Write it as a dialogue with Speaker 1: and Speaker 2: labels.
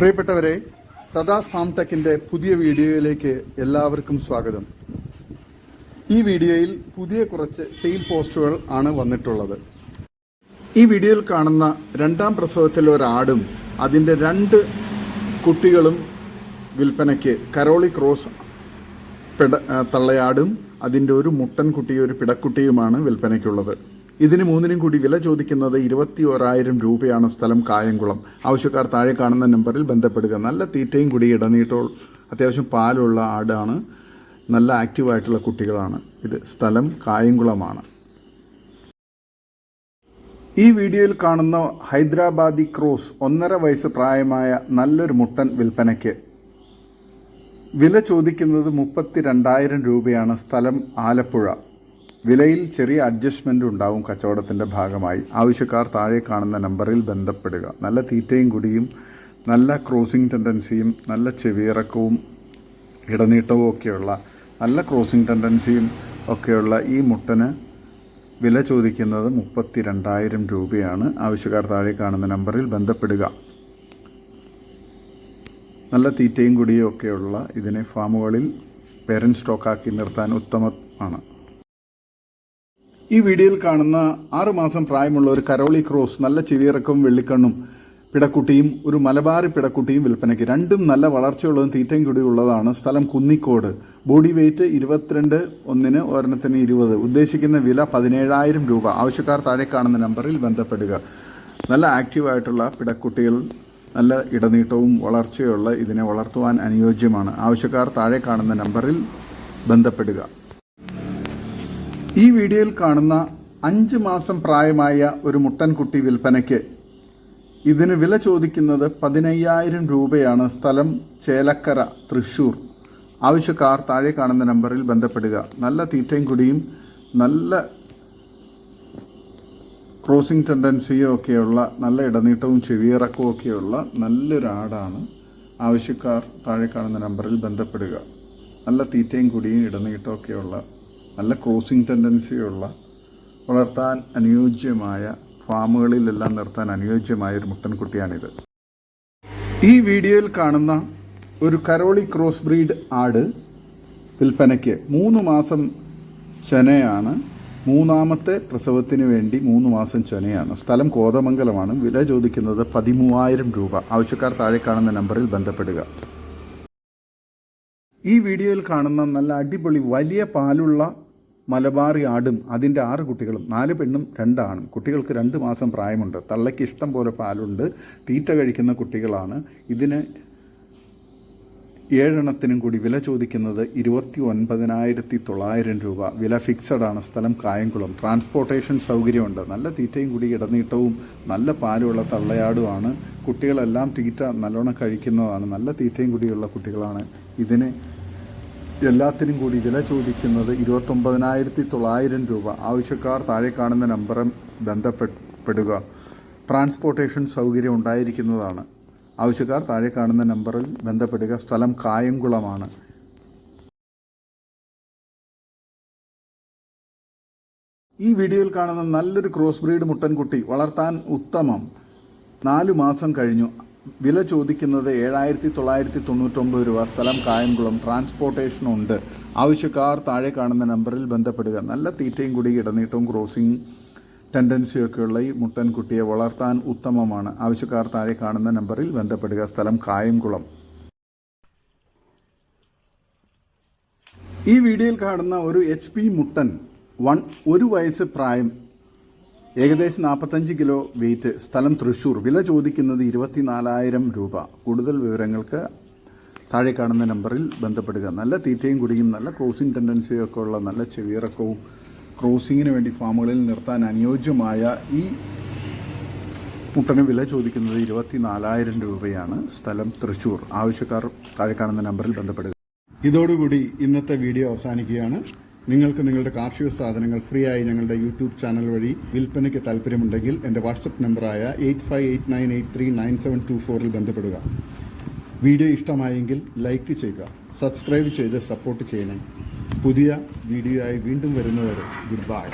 Speaker 1: പ്രിയപ്പെട്ടവരെ സദാ ഫാം ടെക്കിന്റെ പുതിയ വീഡിയോയിലേക്ക് എല്ലാവർക്കും സ്വാഗതം. ഈ വീഡിയോയിൽ പുതിയ കുറച്ച് സെയിൽ പോസ്റ്റുകൾ ആണ് വന്നിട്ടുള്ളത്. ഈ വീഡിയോയിൽ കാണുന്ന രണ്ടാം പ്രസവത്തിലെ ഒരാടും അതിന്റെ രണ്ട് കുട്ടികളും വിൽപ്പനയ്ക്ക് കരോളി ക്രോസ് പിട തള്ളയാടും അതിന്റെ ഒരു മുട്ടൻ കുട്ടിയും ഒരു പിടക്കുട്ടിയുമാണ് വിൽപ്പനയ്ക്കുള്ളത്. ഇതിന് മൂന്നിനും കൂടി വില ചോദിക്കുന്നത് ഇരുപത്തി ഓരായിരം രൂപയാണ് സ്ഥലം കായംകുളം. ആവശ്യക്കാർ താഴെ കാണുന്ന നമ്പറിൽ ബന്ധപ്പെടുക. നല്ല തീറ്റയും കൂടി ഇടനീട്ടോ അത്യാവശ്യം പാലുള്ള ആടാണ്. നല്ല ആക്റ്റീവായിട്ടുള്ള കുട്ടികളാണ്. ഇത് സ്ഥലം കായംകുളമാണ്. ഈ വീഡിയോയിൽ കാണുന്ന ഹൈദരാബാദി ക്രോസ് ഒന്നര വയസ്സ് പ്രായമായ നല്ലൊരു മുട്ടൻ വിൽപ്പനയ്ക്ക് വില ചോദിക്കുന്നത് മുപ്പത്തി രണ്ടായിരം രൂപയാണ് സ്ഥലം ആലപ്പുഴ. വിലയിൽ ചെറിയ അഡ്ജസ്റ്റ്മെന്റ് ഉണ്ടാവും കച്ചവടത്തിന്റെ ഭാഗമായി. ആവശ്യക്കാർ താഴെ കാണുന്ന നമ്പറിൽ ബന്ധപ്പെടുക. നല്ല തീറ്റയും കുടിയും നല്ല ക്രോസിംഗ് ടെൻഡൻസിയും നല്ല ചെവിയിറക്കവും ഇടനീട്ടവും ഒക്കെയുള്ള നല്ല ക്രോസിംഗ് ടെൻഡൻസിയും ഒക്കെയുള്ള ഈ മുട്ടന് വില ചോദിക്കുന്നത് മുപ്പത്തി രണ്ടായിരം രൂപയാണ്. ആവശ്യക്കാർ താഴെ കാണുന്ന നമ്പറിൽ ബന്ധപ്പെടുക. നല്ല തീറ്റയും കുടിയും ഒക്കെയുള്ള ഇതിനെ ഫാമുകളിൽ പേരന്റ് സ്റ്റോക്കാക്കി നിർത്താൻ ഉത്തമമാണ് ഈ വീഡിയോയിൽ കാണുന്ന ആറുമാസം പ്രായമുള്ള ഒരു കരോളി ക്രോസ് നല്ല ചെവിയിറക്കവും വെള്ളിക്കണ്ണും പിടക്കുട്ടിയും ഒരു മലബാറി പിടക്കുട്ടിയും വിൽപ്പനയ്ക്ക്. രണ്ടും നല്ല വളർച്ചയുള്ളതും തീറ്റയും കൂടിയുള്ളതാണ് സ്ഥലം കുന്നിക്കോട്. ബോഡി വെയ്റ്റ് ഇരുപത്തിരണ്ട് ഒന്നിന് ഒരെണ്ണത്തിന് ഇരുപത്. ഉദ്ദേശിക്കുന്ന വില പതിനേഴായിരം രൂപ. ആവശ്യക്കാർ താഴെ കാണുന്ന നമ്പറിൽ ബന്ധപ്പെടുക. നല്ല ആക്റ്റീവായിട്ടുള്ള പിടക്കുട്ടികൾ നല്ല ഇടനീട്ടവും വളർച്ചയുള്ള ഇതിനെ വളർത്തുവാൻ അനുയോജ്യമാണ്. ആവശ്യക്കാർ താഴെ കാണുന്ന നമ്പറിൽ ബന്ധപ്പെടുക. ഈ വീഡിയോയിൽ കാണുന്ന അഞ്ച് മാസം പ്രായമായ ഒരു മുട്ടൻകുട്ടി വിൽപ്പനയ്ക്ക് ഇതിന് വില ചോദിക്കുന്നത് പതിനയ്യായിരം രൂപയാണ്. സ്ഥലം ചേലക്കര തൃശൂർ ആവശ്യക്കാർ താഴെ കാണുന്ന നമ്പറിൽ ബന്ധപ്പെടുക. നല്ല തീറ്റയും കുടിയും നല്ല ക്രോസിംഗ് ടെൻഡൻസിയോ ഒക്കെയുള്ള നല്ല ഇടനീട്ടവും ചെവിയിറക്കവും ഒക്കെയുള്ള നല്ലൊരാടാണ് ആവശ്യക്കാർ താഴെ കാണുന്ന നമ്പറിൽ ബന്ധപ്പെടുക. നല്ല തീറ്റയും കുടിയും ഇടനീട്ടവും ഒക്കെയുള്ള നല്ല ക്രോസിംഗ് ടെൻഡൻസിയുള്ള വളർത്താൻ അനുയോജ്യമായ ഫാമുകളിലെല്ലാം നിർത്താൻ അനുയോജ്യമായ ഒരു മുട്ടൻകുട്ടിയാണിത്. ഈ വീഡിയോയിൽ കാണുന്ന ഒരു കരോളി ക്രോസ് ബ്രീഡ് ആട് വിൽപ്പനയ്ക്ക് മൂന്ന് മാസം ചെനയാണ് മൂന്നാമത്തെ പ്രസവത്തിന് വേണ്ടി മൂന്ന് മാസം ചെനയാണ്. സ്ഥലം കോതമംഗലമാണ്. വില ചോദിക്കുന്നത് പതിമൂവായിരം രൂപ. ആവശ്യക്കാർ താഴെ കാണുന്ന നമ്പറിൽ ബന്ധപ്പെടുക. ഈ വീഡിയോയിൽ കാണുന്ന നല്ല അടിപൊളി വലിയ പാലുള്ള മലബാറി ആടും അതിന്റെ ആറ് കുട്ടികളും നാല് പെണ്ണും രണ്ടാണും കുട്ടികൾക്ക് രണ്ട് മാസം പ്രായമുണ്ട്. തള്ളയ്ക്ക് ഇഷ്ടം പോലെ പാലുണ്ട്. തീറ്റ കഴിക്കുന്ന കുട്ടികളാണ്. ഇതിന് ഏഴെണ്ണത്തിനും കൂടി വില ചോദിക്കുന്നത് ഇരുപത്തി ഒൻപതിനായിരത്തി തൊള്ളായിരം രൂപ. വില ഫിക്സഡ് ആണ്. സ്ഥലം കായംകുളം. ട്രാൻസ്പോർട്ടേഷൻ സൗകര്യമുണ്ട്. നല്ല തീറ്റയും കൂടി ഇടനീട്ടവും നല്ല പാലുള്ള തള്ളയാടുമാണ്. കുട്ടികളെല്ലാം തീറ്റ നല്ലോണം കഴിക്കുന്നതാണ്. നല്ല തീറ്റയും കൂടിയുള്ള കുട്ടികളാണ്. ഇതിന് എല്ലാത്തിനും കൂടി വില ചോദിക്കുന്നത് ഇരുപത്തൊമ്പതിനായിരത്തി തൊള്ളായിരം രൂപ. ആവശ്യക്കാർ താഴെ കാണുന്ന നമ്പറും ബന്ധപ്പെടുക ട്രാൻസ്പോർട്ടേഷൻ സൗകര്യം ഉണ്ടായിരിക്കുന്നതാണ്. ആവശ്യക്കാർ താഴെ കാണുന്ന നമ്പറിൽ ബന്ധപ്പെടുക. സ്ഥലം കായംകുളമാണ്. ഈ വീഡിയോയിൽ കാണുന്ന നല്ലൊരു ക്രോസ് ബ്രീഡ് മുട്ടൻകുട്ടി വളർത്താൻ ഉത്തമം. നാലു മാസം കഴിഞ്ഞു. വില ചോദിക്കുന്നത് ഏഴായിരത്തി തൊള്ളായിരത്തി തൊണ്ണൂറ്റൊമ്പത് രൂപ. സ്ഥലം കായംകുളം. ട്രാൻസ്പോർട്ടേഷൻ ഉണ്ട്. ആവശ്യക്കാർ താഴെ കാണുന്ന നമ്പറിൽ ബന്ധപ്പെടുക. നല്ല തീറ്റയും കൂടി ഇടനീട്ടവും ക്രോസിംഗ് ടെൻഡൻസിയൊക്കെയുള്ള ഈ മുട്ടൻകുട്ടിയെ വളർത്താൻ ഉത്തമമാണ്. ആവശ്യക്കാർ താഴെ കാണുന്ന നമ്പറിൽ ബന്ധപ്പെടുക. സ്ഥലം കായംകുളം. ഈ വീഡിയോയിൽ കാണുന്ന ഒരു എച്ച് പി മുട്ടൻ വൺ ഒരു വയസ്സ് പ്രായം ഏകദേശം നാൽപ്പത്തഞ്ച് കിലോ വെയിറ്റ് സ്ഥലം തൃശ്ശൂർ. വില ചോദിക്കുന്നത് ഇരുപത്തിനാലായിരം രൂപ. കൂടുതൽ വിവരങ്ങൾക്ക് താഴെ കാണുന്ന നമ്പറിൽ ബന്ധപ്പെടുക. നല്ല തീറ്റയും കുടിയും നല്ല ക്രോസിംഗ് ടെൻഡൻസിയൊക്കെ ഉള്ള നല്ല ചെവിയിറക്കവും ക്രോസിങ്ങിന് വേണ്ടി ഫാമുകളിൽ നിർത്താൻ അനുയോജ്യമായ ഈ മുട്ടന് വില ചോദിക്കുന്നത് ഇരുപത്തി നാലായിരം രൂപയാണ്. സ്ഥലം തൃശ്ശൂർ ആവശ്യക്കാർ താഴെ കാണുന്ന നമ്പറിൽ ബന്ധപ്പെടുക. ഇതോടുകൂടി ഇന്നത്തെ വീഡിയോ അവസാനിക്കുകയാണ്. നിങ്ങൾക്ക് നിങ്ങളുടെ കാർഷിക സാധനങ്ങൾ ഫ്രീ ആയി ഞങ്ങളുടെ യൂട്യൂബ് ചാനൽ വഴി വിൽപ്പനയ്ക്ക് താല്പര്യമുണ്ടെങ്കിൽ എന്റെ വാട്സപ്പ് നമ്പറായ eight five eight nine eight three nine seven two ഫോറിൽ ബന്ധപ്പെടുക. വീഡിയോ ഇഷ്ടമായെങ്കിൽ ലൈക്ക് ചെയ്യുക സബ്സ്ക്രൈബ് ചെയ്ത് സപ്പോർട്ട് ചെയ്യണേ. പുതിയ വീഡിയോ ആയി വീണ്ടും വരുന്നവരെ ഗുഡ് ബൈ